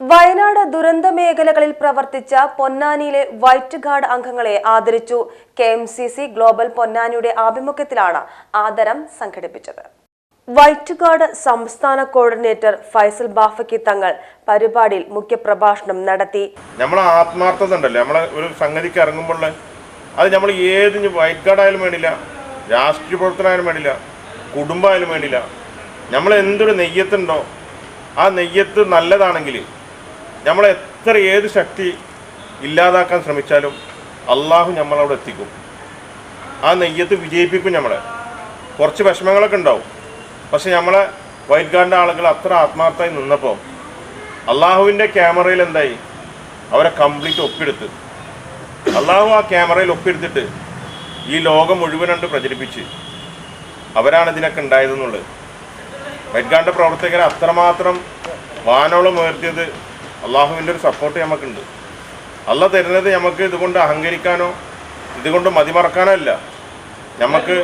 വയനാട് ദുരന്ത മേഖലകളിൽ പ്രവർത്തിച്ച പൊന്നാനിയിലെ വൈറ്റ് ഗാർഡ് അംഗങ്ങളെ ആദരിച്ചു K M C C global പൊന്നാനിയുടെ ആഭിമുഖ്യത്തിലാണ് ആദരം സംഘടിപ്പിച്ചത്. വൈറ്റ് ഗാർഡ് സംസ്ഥാന കോർഡിനേറ്റർ ഫൈസൽ ബാഫക്കി തങ്ങൾ പരിപാടിയിൽ മുഖ്യപ്രഭാഷണം നടത്തി. നമ്മളെ ആത്മാർത്ഥത ഉണ്ടല്ലോ? നമ്മളെ ഒരു സംഗതിക്ക് ഇറങ്ങുമ്പോൾ അത് നമ്മൾ ഏത് വൈറ്റ് ഗാർഡ് ആയാലും വേണ്ടില്ല രാഷ്ട്രീയ പ്രവർത്തനമായാലും വേണ്ടില്ല കുടുംബമായാലും വേണ്ടില്ല നമ്മൾ എന്തൊരു നെയ്യത്തുണ്ടോ? ആ നെയ്യത്ത് നല്ലതാണെങ്കിൽ നമ്മൾ എത്ര ഏത് ശക്തി ഇല്ലാതാക്കാൻ ശ്രമിച്ചാലും അള്ളാഹു നമ്മളവിടെ എത്തിക്കും. ആ നെയ്യത്ത് വിജയിപ്പിക്കും നമ്മളെ കുറച്ച് വിഷമങ്ങളൊക്കെ ഉണ്ടാവും. പക്ഷെ നമ്മളെ വൈറ്റ് ഗാർഡിന്റെ ആളുകൾ അത്ര ആത്മാർത്ഥമായി നിന്നപ്പോൾ അള്ളാഹുവിന്റെ ക്യാമറയിൽ എന്തായി? അവരെ കംപ്ലീറ്റ് ഒപ്പിയെടുത്ത്. അള്ളാഹു ആ ക്യാമറയിൽ ഒപ്പിയെടുത്തിട്ട് ഈ ലോകം മുഴുവനുണ്ട് പ്രചരിപ്പിച്ച് അവരാണ് ഇതിനൊക്കെ ഉണ്ടായതെന്നുള്ളത്. വൈറ്റ് ഗാർഡിന്റെ പ്രവർത്തകരെ അത്രമാത്രം വാനോളം ഉയർത്തിയത് അള്ളാഹുവിന്റെ ഒരു സപ്പോർട്ട് നമുക്കുണ്ട് അല്ല തരുന്നത് നമുക്ക് ഇതുകൊണ്ട് അഹങ്കരിക്കാനോ ഇതുകൊണ്ട് മതിമറക്കാനോ അല്ല നമുക്ക്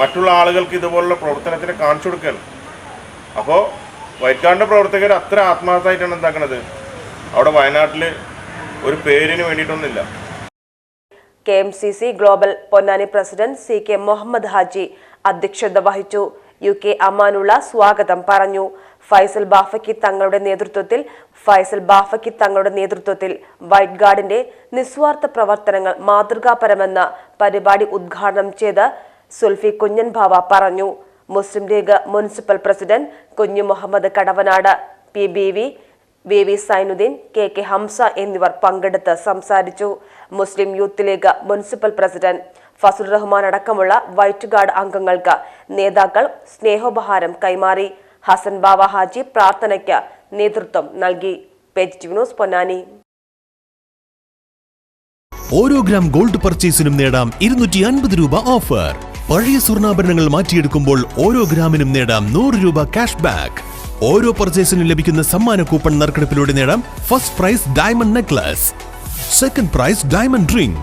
മറ്റുള്ള ആളുകൾക്ക് ഇതുപോലുള്ള പ്രവർത്തനത്തിന് കാണിച്ചു കൊടുക്കുകയാണ് അപ്പോൾ വൈറ്റ് ഗാർഡിന്റെ പ്രവർത്തകർ അത്ര ആത്മാർത്ഥമായിട്ടാണ് എന്താക്കണത്? അവിടെ വയനാട്ടിൽ ഒരു പേരിന് വേണ്ടിയിട്ടൊന്നുമില്ല. K M C C global Ponnani president C K Muhammad Haji അധ്യക്ഷത വഹിച്ചു. യു കെ അമാനുള്ള സ്വാഗതം പറഞ്ഞു. ഫൈസൽ ബാഫക്കി തങ്ങളുടെ നേതൃത്വത്തിൽ ഫൈസൽ ബാഫക്കി തങ്ങളുടെ നേതൃത്വത്തിൽ വൈറ്റ് ഗാർഡിന്റെ നിസ്വാർത്ഥ പ്രവർത്തനങ്ങൾ മാതൃകാപരമെന്ന പരിപാടി ഉദ്ഘാടനം ചെയ്ത് സുൽഫി കുഞ്ഞൻ ബാവ പറഞ്ഞു. മുസ്ലിം league municipal president Kunhu Muhammad Kadavanad P B V V V Zainuddin K K Hamsa എന്നിവർ പങ്കെടുത്ത് സംസാരിച്ചു. Muslim youth league municipal president Fazal Rahman അടക്കമുള്ള വൈറ്റ് ഗാർഡ് അംഗങ്ങൾക്ക് നേതാക്കൾ സ്നേഹോപഹാരം കൈമാറി. ഹസൻ ബാവ ഹാജി പ്രാർത്ഥനയ്ക്ക് നേതൃത്വം നൽകി. പേജ് പൊന്നാനി. ഓരോ ഗ്രാം ഗോൾഡ് പർച്ചേസിനും നേടാം ഇരുന്നൂറ്റി അൻപത് രൂപ ഓഫർ പഴയ സ്വർണാഭരണങ്ങൾ മാറ്റിയെടുക്കുമ്പോൾ ഓരോ ഗ്രാമിനും നേടാം നൂറ് രൂപ ക്യാഷ് ബാക്ക് ഓരോ പർച്ചേസിനും ലഭിക്കുന്ന സമ്മാന കൂപ്പൺ നറുക്കെടുപ്പിലൂടെ നേടാം first prize diamond necklace second prize diamond ring